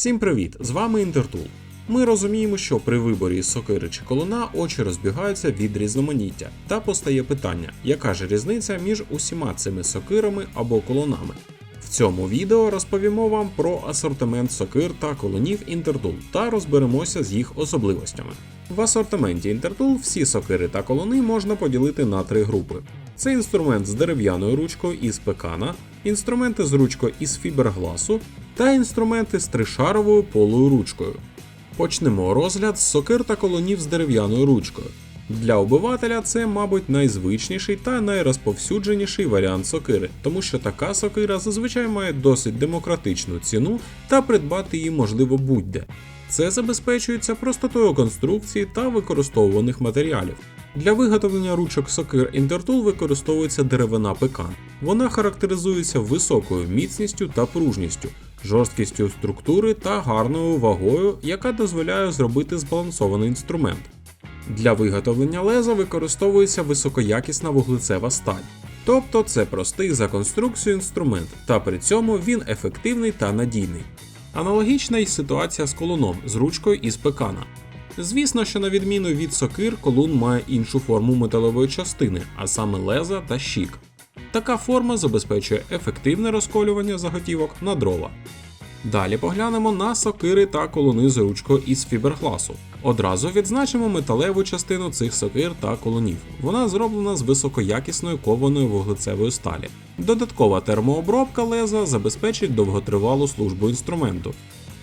Всім привіт! З вами Інтертул. Ми розуміємо, що при виборі сокири чи колуна очі розбігаються від різноманіття, та постає питання, яка ж різниця між усіма цими сокирами або колонами. В цьому відео розповімо вам про асортимент сокир та колонів Інтертул та розберемося з їх особливостями. В асортименті Інтертул всі сокири та колони можна поділити на три групи: це інструмент з дерев'яною ручкою із пекана, інструменти з ручкою із фібергласу та інструменти з тришаровою полою ручкою. Почнемо розгляд з сокир та колонів з дерев'яною ручкою. Для обивателя це, мабуть, найзвичніший та найрозповсюдженіший варіант сокири, тому що така сокира зазвичай має досить демократичну ціну та придбати її можливо будь-де. Це забезпечується простотою конструкції та використовуваних матеріалів. Для виготовлення ручок сокир Intertool використовується деревина пекан. Вона характеризується високою міцністю та пружністю, жорсткістю структури та гарною вагою, яка дозволяє зробити збалансований інструмент. Для виготовлення леза використовується високоякісна вуглецева сталь. Тобто це простий за конструкцією інструмент, та при цьому він ефективний та надійний. Аналогічна й ситуація з колуном з ручкою із пекана. Звісно, що на відміну від сокир, колун має іншу форму металевої частини, а саме леза та щік. Така форма забезпечує ефективне розколювання заготівок на дрова. Далі поглянемо на сокири та колуни з ручкою із фібергласу. Одразу відзначимо металеву частину цих сокир та колонів. Вона зроблена з високоякісної кованої вуглецевої сталі. Додаткова термообробка леза забезпечить довготривалу службу інструменту.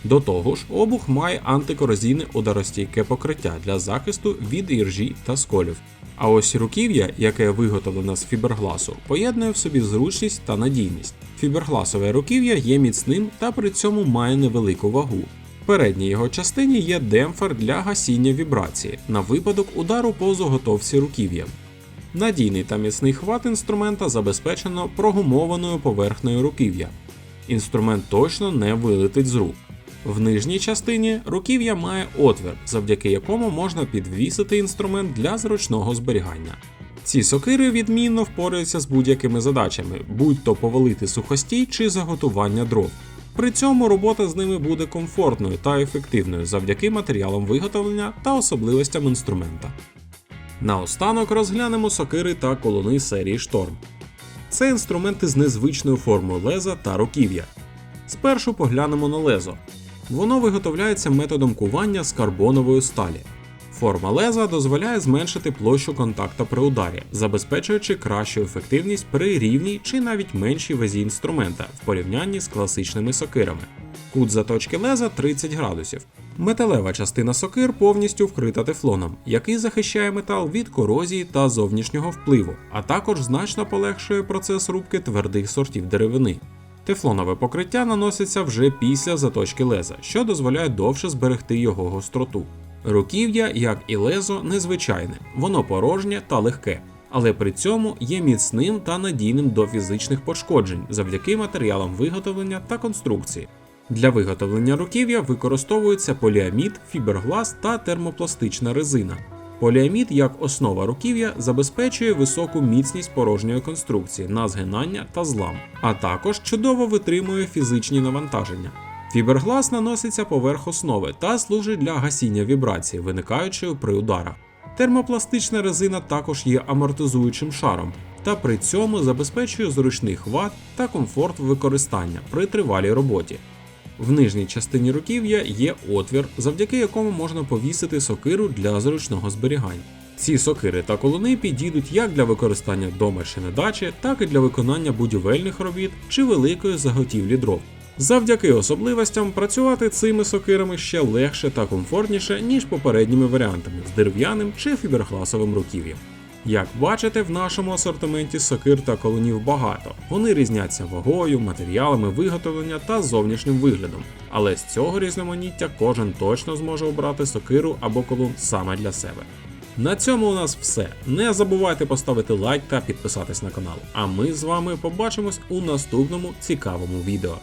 До того ж, обух має антикорозійне ударостійке покриття для захисту від іржі та сколів. А ось руків'я, яке виготовлене з фібергласу, поєднує в собі зручність та надійність. Фібергласове руків'я є міцним та при цьому має невелику вагу. В передній його частині є демпфер для гасіння вібрації на випадок удару по заготовці руків'ям. Надійний та міцний хват інструмента забезпечено прогумованою поверхнею руків'я. Інструмент точно не вилетить з рук. В нижній частині руків'я має отвір, завдяки якому можна підвісити інструмент для зручного зберігання. Ці сокири відмінно впораються з будь-якими задачами, будь-то повалити сухостій чи заготування дров. При цьому робота з ними буде комфортною та ефективною завдяки матеріалам виготовлення та особливостям інструмента. Наостанок розглянемо сокири та колони серії Шторм. Це інструменти з незвичною формою леза та руків'я. Спершу поглянемо на лезо. Воно виготовляється методом кування з карбонової сталі. Форма леза дозволяє зменшити площу контакта при ударі, забезпечуючи кращу ефективність при рівній чи навіть меншій вазі інструмента в порівнянні з класичними сокирами. Кут заточки леза 30 градусів. Металева частина сокир повністю вкрита тефлоном, який захищає метал від корозії та зовнішнього впливу, а також значно полегшує процес рубки твердих сортів деревини. Тефлонове покриття наноситься вже після заточки леза, що дозволяє довше зберегти його гостроту. Руків'я, як і лезо, незвичайне, воно порожнє та легке, але при цьому є міцним та надійним до фізичних пошкоджень завдяки матеріалам виготовлення та конструкції. Для виготовлення руків'я використовується поліамід, фіберглас та термопластична резина. Поліамід як основа руків'я забезпечує високу міцність порожньої конструкції на згинання та злам, а також чудово витримує фізичні навантаження. Фіберглас наноситься поверх основи та служить для гасіння вібрації, виникаючої при ударах. Термопластична резина також є амортизуючим шаром та при цьому забезпечує зручний хват та комфорт використання при тривалій роботі. В нижній частині руків'я є отвір, завдяки якому можна повісити сокиру для зручного зберігання. Ці сокири та колони підійдуть як для використання дома чи на дачі, так і для виконання будівельних робіт чи великої заготівлі дров. Завдяки особливостям працювати цими сокирами ще легше та комфортніше, ніж попередніми варіантами з дерев'яним чи фібергласовим руків'ям. Як бачите, в нашому асортименті сокир та колонів багато. Вони різняться вагою, матеріалами виготовлення та зовнішнім виглядом. Але з цього різноманіття кожен точно зможе обрати сокиру або колун саме для себе. На цьому у нас все. Не забувайте поставити лайк та підписатись на канал. А ми з вами побачимось у наступному цікавому відео.